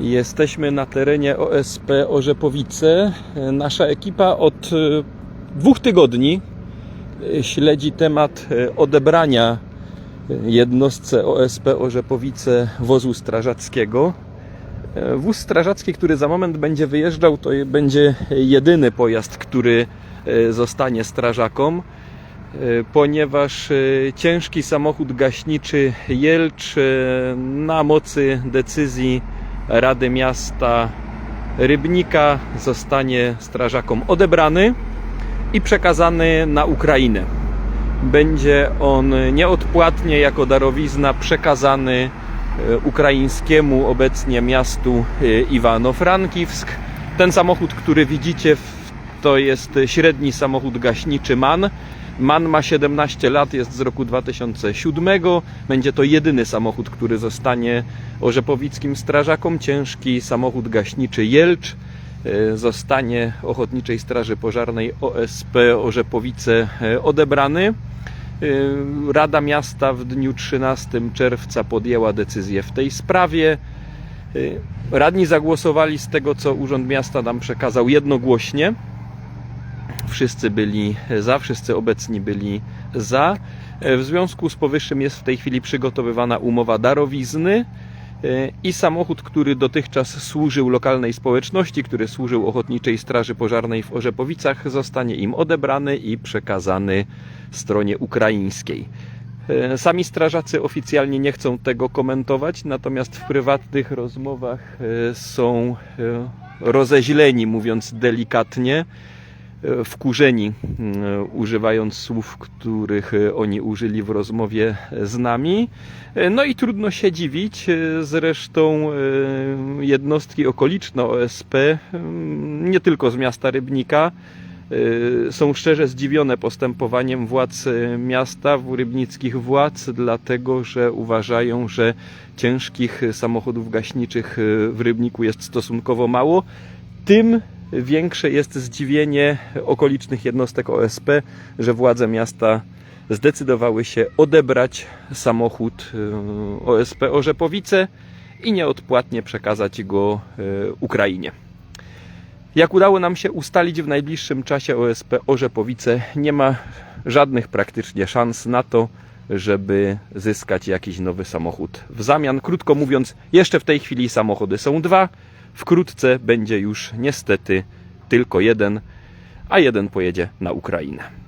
Jesteśmy na terenie OSP Orzepowice. Nasza ekipa od e, dwóch tygodni e, śledzi temat e, odebrania jednostce OSP Orzepowice wozu strażackiego. Wóz strażacki, który za moment będzie wyjeżdżał, to będzie jedyny pojazd, który zostanie strażakom, ponieważ ciężki samochód gaśniczy Jelcz na mocy decyzji Rady Miasta Rybnika zostanie strażakom odebrany i przekazany na Ukrainę. Będzie on nieodpłatnie jako darowizna przekazany e, ukraińskiemu obecnie miastu e, Iwano-Frankiwsk. Ten samochód, który widzicie, to jest średni samochód gaśniczy MAN. MAN ma 17 lat, jest z roku 2007. Będzie to jedyny samochód, który zostanie orzepowickim strażakom. Ciężki samochód gaśniczy Jelcz e, zostanie Ochotniczej Straży Pożarnej OSP Orzepowice e, odebrany. Y, Rada Miasta w dniu 13 czerwca podjęła decyzję w tej sprawie. Radni zagłosowali z tego, co Urząd Miasta nam przekazał jednogłośnie. Wszyscy byli za, wszyscy obecni byli za. Y, W związku z powyższym jest w tej chwili przygotowywana umowa darowizny y, i samochód, który dotychczas służył lokalnej społeczności, który służył Ochotniczej Straży Pożarnej w Orzepowicach, zostanie im odebrany i przekazany stronie ukraińskiej. E, Sami strażacy oficjalnie nie chcą tego komentować, natomiast w prywatnych rozmowach e, są e, rozeźleni, mówiąc delikatnie, e, wkurzeni, m, używając słów, których e, oni użyli w rozmowie z nami. E, No i trudno się dziwić, e, zresztą e, jednostki okoliczne OSP, nie tylko z miasta Rybnika, są szczerze zdziwione postępowaniem władz miasta, rybnickich władz, dlatego że uważają, że ciężkich samochodów gaśniczych w Rybniku jest stosunkowo mało. Tym większe jest zdziwienie okolicznych jednostek OSP, że władze miasta zdecydowały się odebrać samochód y, OSP Orzepowice i nieodpłatnie przekazać go y, Ukrainie. Jak udało nam się ustalić w najbliższym czasie OSP Orzepowice, nie ma żadnych praktycznie szans na to, żeby zyskać jakiś nowy samochód w zamian. Krótko mówiąc, jeszcze w tej chwili samochody są dwa, wkrótce będzie już niestety tylko jeden, a jeden pojedzie na Ukrainę.